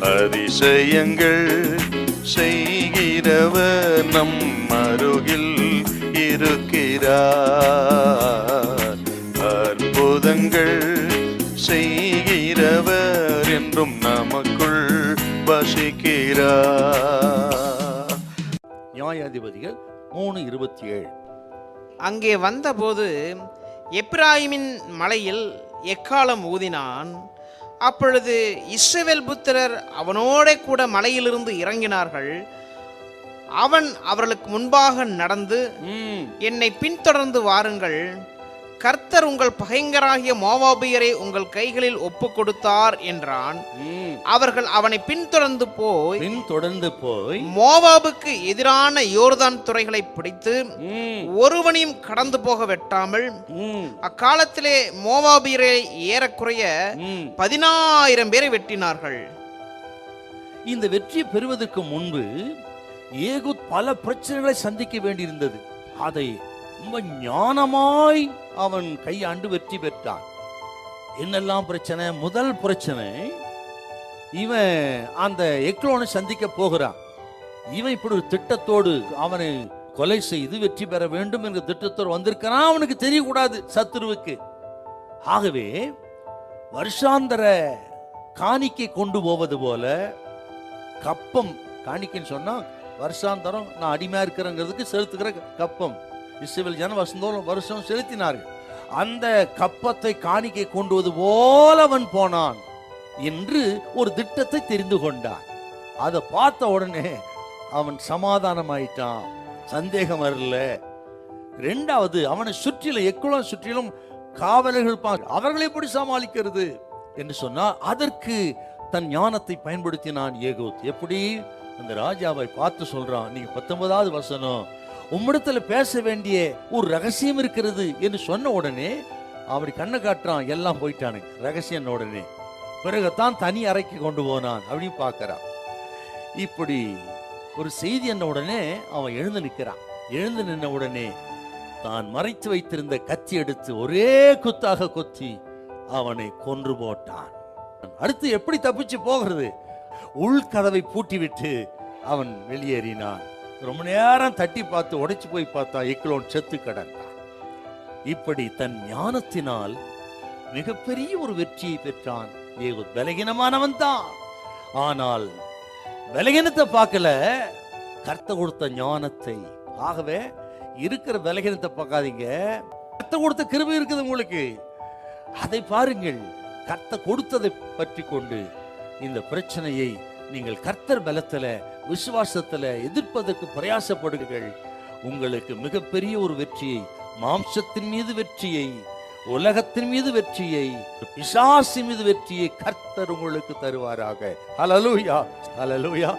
அதிசயங்கள் செய்கிறவர் நம் அருகில் இருக்கிறார். அற்புதங்கள் செய்கிறவர் என்றும் நமக்குள் வசிக்கிறார். நியாயாதிபதிகள் மூணு இருபத்தி ஏழு அங்கே வந்தபோது எப்ராயிமின் மலையில் எக்காலம் ஊதினான்? அப்பொழுது இஸ்ரவேல் புத்திரர் அவனோடே கூட மலையிலிருந்து இறங்கினார்கள். அவன் அவர்களுக்கு முன்பாக நடந்து என்னை பின்தொடர்ந்து வாருங்கள். கர்த்தர் உங்கள் பகைங்கராகிய மோவாபியரை உங்கள் கைகளில் ஒப்பு கொடுத்தார் என்றான் அவர்கள் அவனை பின்தொடர்ந்து போய் பின் தொடர்ந்து போய் மோவாபுக்கு எதிரான யோர்தான் துறைகளை பிடித்து ஒருவனையும் கடந்து போக வெட்டாமல் அக்காலத்திலே மோவாபியரை ஏறக்குறைய. பதினாயிரம் பேரை வெட்டினார்கள். இந்த வெற்றி பெறுவதற்கு முன்பு ஏகுத் பல பிரச்சனைகளை சந்திக்க வேண்டியிருந்தது. அதை ரொம்ப ஞானமாய் அவன் கையாண்டு வெற்றி பெற்றான். என்னெல்லாம் பிரச்சனை? முதல் பிரச்சனை இவன் அந்த எக்லோனை சந்திக்க போகிறான். இவன் இப்படி ஒரு திட்டத்தோடு அவனை கொலை செய்து வெற்றி பெற வேண்டும் என்ற திட்டத்தோடு வந்திருக்கிறான். அவனுக்கு தெரியக்கூடாது சத்துருவுக்கு. ஆகவே வருஷாந்தர காணிக்கை கொண்டு போவது போல கப்பம் காணிக்கைன்னு சொன்னா வருஷாந்தரம் நான் அடிமையா இருக்கிறேங்கிறதுக்கு செலுத்துக்கிற கப்பம். இஸ்ரேல் ஜன வருஷந்தோறும் வருஷம் செலுத்தினார்கள். அந்த கப்பத்தை காணிக்கை கொண்டுவது போல அவன் போனான் என்று ஒரு திட்டத்தை தெரிந்து கொண்டான். அதை பார்த்த உடனே அவன் சமாதானமாயிட்டான். சந்தேகம் வரல. ரெண்டாவது அவனை சுற்றிலும் எக்குளம் சுற்றிலும் காவலர்கள் அவர்களை எப்படி சமாளிக்கிறது? என்று சொன்னால் அதற்கு தன் ஞானத்தை பயன்படுத்தினான் ஏகோத். எப்படி? அந்த ராஜாவை பார்த்து சொல்றான் நீங்க பத்தொன்பதாவது வசனம் உம்மிடத்துல பேச வேண்டிய ஒரு ரகசியம் இருக்கிறது என்று சொன்ன உடனே அப்படி கண்ணை காட்டுறான் எல்லாம் போயிட்டானு ரகசியம் உடனே? பிறகுதான் தனி அறைக்கு கொண்டு போனான் அப்படின்னு பார்க்கறான். இப்படி ஒரு செய்தி என்ன உடனே அவன் எழுந்து நிற்கிறான். எழுந்து நின்ன உடனே தான் மறைத்து வைத்திருந்த கத்தி எடுத்து ஒரே குத்தாக கொத்தி அவனை கொன்று போட்டான். அடுத்து எப்படி தப்பிச்சு போகிறது? உள்கதவை பூட்டிவிட்டு அவன் வெளியேறினான். ரொம்ப நேரம் தட்டி பார்த்து உடைச்சு போய் பார்த்தா எக்லோன் செத்து கிடந்தான். இப்படி தன் ஞானத்தினால் மிகப்பெரிய ஒரு வெற்றியை பெற்றான். ஏகு பலகீனமானவன் தான். ஆனால் பலகீனத்தை பார்க்கல. கர்த்த கொடுத்த ஞானத்தை ஆகவே இருக்கிற பலகீனத்தை பார்க்காதீங்க. கர்த்த கொடுத்த கிருபை இருக்குது உங்களுக்கு. அதை பாருங்கள். கர்த்த கொடுத்ததை பற்றி கொண்டு இந்த பிரச்சனையை நீங்கள் கர்த்தர் பலத்துல விசுவாசத்துல எதிர்ப்பதற்கு பிரயாசப்படுங்கள். உங்களுக்கு மிகப்பெரிய ஒரு வெற்றியை மாம்சத்தின் மீது வெற்றியை உலகத்தின் மீது வெற்றியை பிசாசி மீது வெற்றியை கர்த்தர் உங்களுக்கு தருவாராக. Hallelujah hallelujah